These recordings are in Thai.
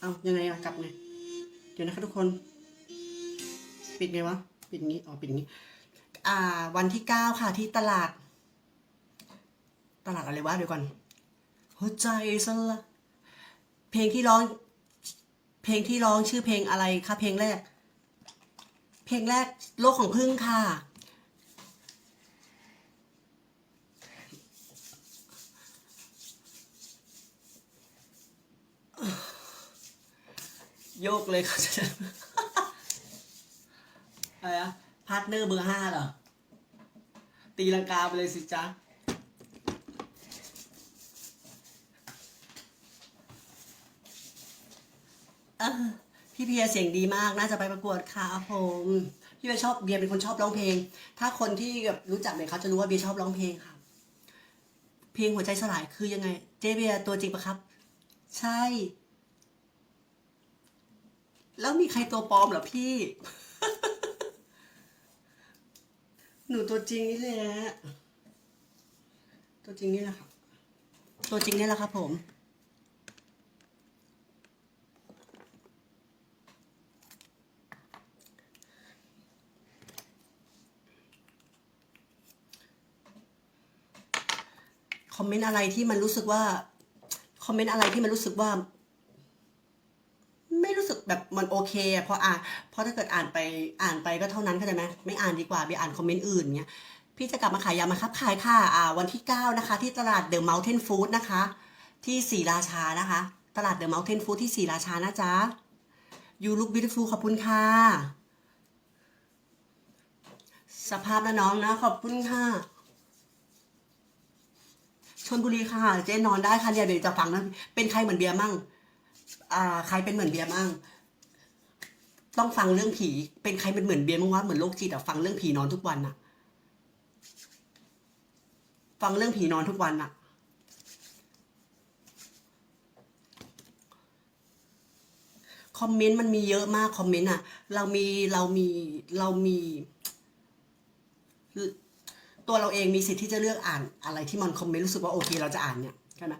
เอายังไงอะกลับไง เดี๋ยวนะคะทุกคน ปิดไงวะ ปิดงี้ อ๋อ ปิดงี้ อ่า วันที่เก้าค่ะที่ตลาด ตลาดอะไรวะเดี๋ยวก่อน หัวใจสละ เพลงที่ร้อง เพลงที่ร้องชื่อเพลงอะไรคะเพลงแรก เพลงแรกโลกของพึ่งค่ะ โยกเลยค่ะอะไรอะพาร์ทเนอร์เบอร์ห้าเหรอ ตีลังกาไปเลยสิจ๊ะพี่เพียเสียงดีมาก น่าจะไปประกวดค่ะผมพี่เบียชอบเบียเป็นคนชอบร้องเพลง ถ้าคนที่แบบรู้จักเบียเขาจะรู้ว่าเบียชอบร้องเพลงค่ะ เพลงหัวใจสลายคือยังไง เจเบียตัวจริงปะครับ ใช่ แล้วมีใครตัวปลอมเหรอพี่ หนูตัวจริงนี่แหละตัวจริงนี่แหละครับ ตัวจริงนี่แหละครับ ผมคอมเมนต์อะไรที่มันรู้สึกว่าคอมเมนต์อะไรที่มันรู้สึกว่าไม่ รู้สึกแบบมันโอเคอะพราะอ่านเพราะถ้าเกิดอ่านไปอ่านไปก็เท่านั้นเข้าใจไหมไม่อ่านดีกว่าไปอ่านคอมเมนต์อื่นเงี้ยพี่จะกลับมาขายยามาครับขายค่ะอ่าวันที่ 9 นะคะ ที่ตลาดเดอะเมลเทนฟู้ดนะคะ ที่ศรีราชานะคะ ตลาดเดอะเมลเทนฟู้ดที่ศรีราชานะจ๊ะยูลุคบิวตี้ฟูขอบคุณค่ะ สภาพนะน้องนะ ขอบคุณค่ะชนบุรีค่ะ เจ๊นอนได้ค่ะเนี่ยเดี๋ยวจะฟังนะเป็นใครเหมือนเบียร์มั่ง อ่า ใครเป็นเหมือนเบียร์มั่งต้องฟังเรื่องผี เป็นใครเป็นเหมือนเบียร์มั่งวะเหมือนโรคจิตอะฟังเรื่องผีนอนทุกวันอะฟังเรื่องผีนอนทุกวันอะคอมเมนต์มันมีเยอะมากคอมเมนต์อะเรามีเรามีเรามี ตัวเราเองมีสิทธิ์ที่จะเลือกอ่านอะไรที่มันคอมเมนต์รู้สึกว่าโอเคเราจะอ่านเนี่ยใช่ไหม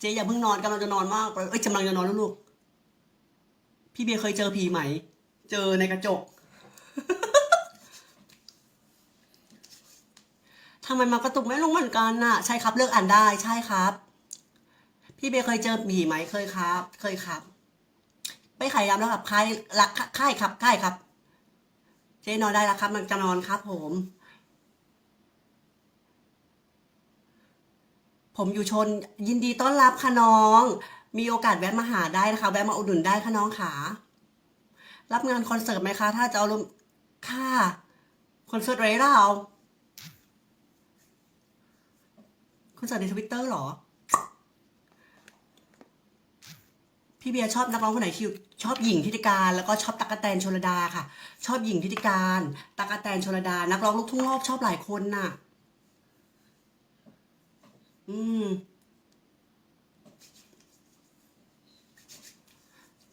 เจ๊อย่าเพิ่งนอนกำลังจะนอนมากเลยเอ้ยกำลังจะนอนแล้วลูก พี่เบียร์เคยเจอผีไหม เจอในกระจกทำไมมากระตุกไม่ลงเหมือนกันน่ะ ใช่ครับเลือกอ่านได้ใช่ครับ พี่เบียร์เคยเจอผีไหมเคยครับ เคยครับ ไปขายยำแล้วครับค่ายละค่ายครับค่ายครับ เจ๊นอนได้แล้วครับ มันจะนอนครับผม ผมอยู่ชนยินดีต้อนรับค่ะน้อง มีโอกาสแวะมาหาได้นะคะ แวะมาอุดหนุนได้ค่ะน้องขารับงานคอนเสิร์ตไหมคะ ถ้าจะเอาลงค่ะคอนเสิร์ตไรเราคอนเสิร์ตในทวิตเตอร์หรอ พี่เบียร์ชอบนักร้องคนไหนคิวชอบหญิงทิติการแล้วก็ชอบตั๊กแตนชลดาค่ะ ชอบหญิงทิติการตั๊กแตนชลดา นักร้องลูกทุ่งโลกชอบหลายคนน่ะ อืม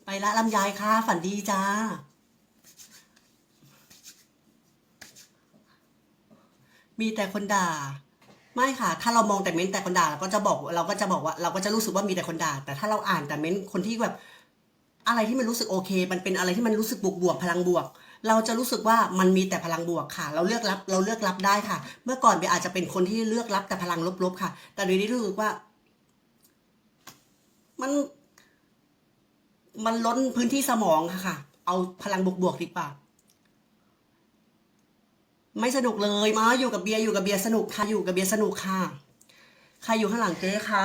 ไปละลำไยค่ะ ฝันดีจ้ามีแต่คนด่า ไม่ค่ะ ถ้าเรามองแต่เม้นแต่คนด่าเราก็จะบอกเราก็จะบอกว่า เราก็จะรู้สึกว่ามีแต่คนด่า แต่ถ้าเราอ่านแต่เม้นคนที่แบบ อะไรที่มันรู้สึกโอเค มันเป็นอะไรที่มันรู้สึกบวกบวกพลังบวก เราจะรู้สึกว่ามันมีแต่พลังบวกค่ะ เราเลือกรับเราเลือกรับได้ค่ะ เมื่อก่อนเบียอาจจะเป็นคนที่เลือกรับแต่พลังลบๆค่ะ แต่เดี๋ยวนี้รู้สึกว่า มัน มันล้นพื้นที่สมองค่ะค่ะ เอาพลังบวกๆดีกว่าไม่สนุกเลยมาอยู่กับเบียร์อยู่กับเบียร์สนุกค่ะอยู่กับเบียร์สนุกค่ะใครอยู่ข้างหลังเจ๊คะ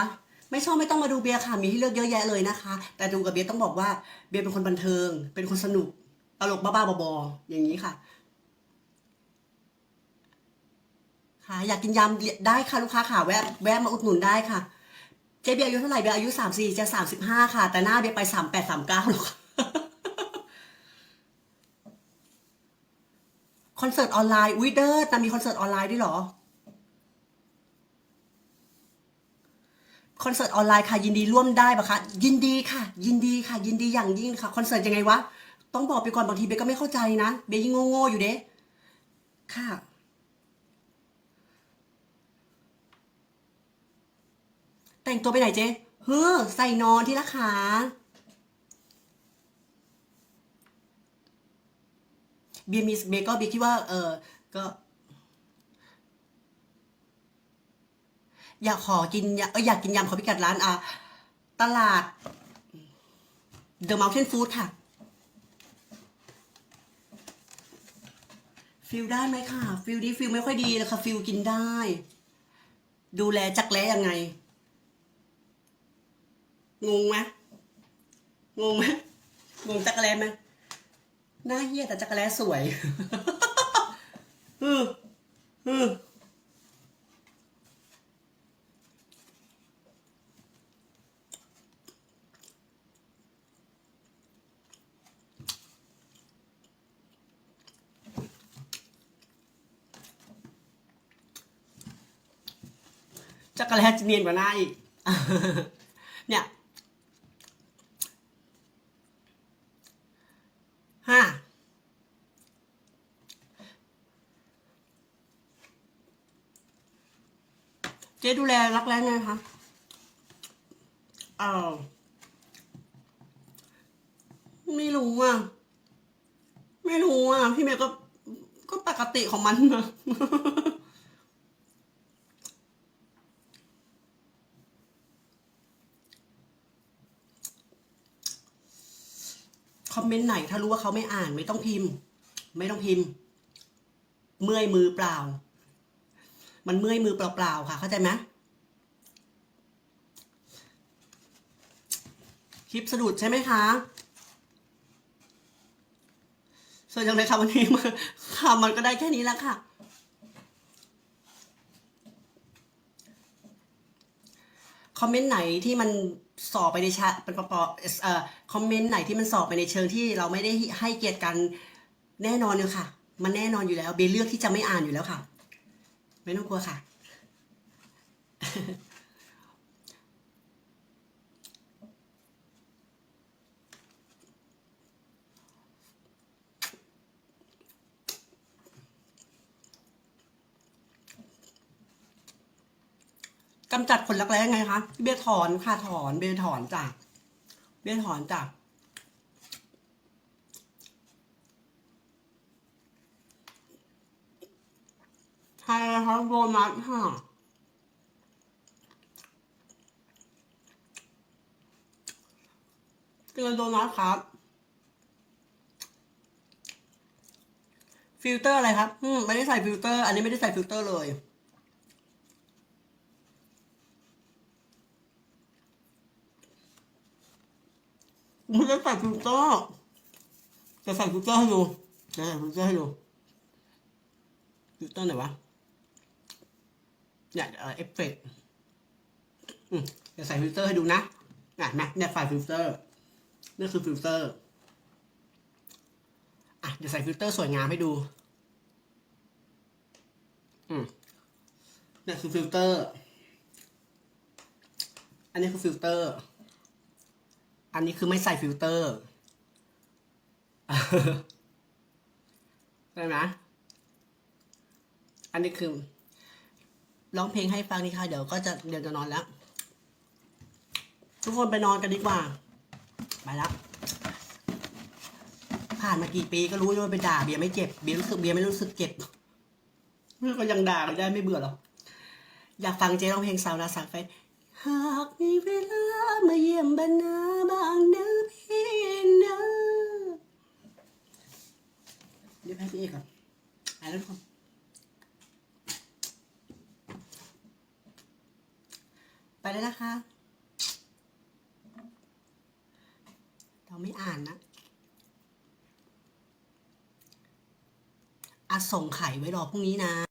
ไม่ชอบไม่ต้องมาดูเบียร์ค่ะมีให้เลือกเยอะแยะเลยนะคะ แต่ดูกับเบียร์ต้องบอกว่าเบียร์เป็นคนบันเทิง เป็นคนสนุก ตลกบ้าๆบอๆอย่างนี้ค่ะค่ะอยากกินยำได้ค่ะลูกค้าค่ะแวะแวะมาอุดหนุนได้ค่ะ เจ๊เบียอายุเท่าไหร่เบียร์อายุสามสี่จะสามสิบห้าค่ะ แต่หน้าเบียร์ไปสามแปดสามเก้าหรอกคอนเสิร์ตออนไลน์อุ้ยเด้อแต่มีคอนเสิร์ตออนไลน์ด้วยหรอคอนเสิร์ตออนไลน์ค่ะยินดีร่วมได้ปะคะยินดีค่ะ ยินดีค่ะ ยินดีอย่างยิ่งค่ะคอนเสิร์ตยังไงวะ ต้องบอกไปก่อนบางทีเบก็ไม่เข้าใจนะเบยังโง่ๆอยู่เด้ค่ะ แต่งตัวไปไหนเจ๊เฮ้อใส่นอนที่ละขาเบียมีเบก็เบคิดว่า เออก็อยากขอกินเอออยากกินยำขอพิกัดร้านอะตลาด The Mountain Food ค่ะ ฟิลได้ไหมค่ะ ฟิลดีฟิลไม่ค่อยดีเลยค่ะฟิลกินได้ ดูแลจักแร้ยังไง งงไหมงงไหมงงจักรแร้ไหมหน้าเหี้ยแต่จักรแร้สวย อืออือ จักรแร้จะเนียนกว่าหน้าอีก เนี่ยห้าเจ๊ดูแลรักแร้ไงคะเออไม่รู้อะ ไม่รู้อะ พี่เมย์ก็ก็ปกติของมันนะ คอมเมนต์ไหน ถ้ารู้ว่าเขาไม่อ่านไม่ต้องพิมพ์ ไม่ต้องพิมพ์ เมื่อยมือเปล่า มันเมื่อยมือเปล่าๆค่ะ เข้าใจไหมคลิปสะดุดใช่ไหมคะส่วนยังไงคะวันนี้มาค่ะมันก็ได้แค่นี้แล้วค่ะ คอมเมนต์ไหนที่มันสอบไปในชาเป็นปปเอ่อคอมเมนต์ไหนที่มันสอบไปในเชิงที่เราไม่ได้ให้เกียรติกันแน่นอนเลยค่ะ มันแน่นอนอยู่แล้ว เบลเลือกที่จะไม่อ่านอยู่แล้วค่ะ ไม่ต้องกลัวค่ะ กำจัดขนรักแร้ไงคะเบี้ยถอนค่ะถอนเบี้ยถอนจ้ะเบี้ยถอนจ้ะใช่ค่ะโบนัสค่ะเตือนโดนัทครับ ฟิลเตอร์อะไรครับ อืมไม่ได้ใส่ฟิลเตอร์ อันนี้ไม่ได้ใส่ฟิลเตอร์เลย ไม่ได้ใส่ฟิลเตอร์จะใส่ฟิลเตอร์ให้ดูจะใส่ฟิลเตอร์ให้ดูฟิลเตอร์ไหนวะเนี่ยเอ่อเอฟเฟกต์อืมจะใส่ฟิลเตอร์ให้ดูนะอะนะเนี่ยไฟฟิลเตอร์นี่คือฟิลเตอร์อะเดี๋ยวใส่ฟิลเตอร์สวยงามให้ดู อืมเนี่ยคือฟิลเตอร์ อันนี้คือฟิลเตอร์ อันนี้คือไม่ใส่ฟิลเตอร์ใช่ไหมอันนี้คือร้องเพลงให้ฟังนี่ค่ะ เดี๋ยวก็จะเดี๋ยวจะนอนแล้ว ทุกคนไปนอนกันดีกว่า ไปแล้วผ่านมากี่ปีก็รู้ว่าไปด่าเบียร์ไม่เจ็บเบียร์รู้สึกเบียร์ไม่รู้สึกเจ็บเมื่อก็ยังด่ากันได้ไม่เบื่อหรออยากฟังเจ๊ร้องเพลงสาวนาสักไฟ หากมีเวลามาเยี่ยมบ้านนาบางนะพี่นะเดี๋ยวแพ้พี่เอกก่อนไปแล้วทุกคนไปแล้วนะคะ เราไม่อ่านนะอาส่งไข่ไว้รอพรุ่งนี้นะ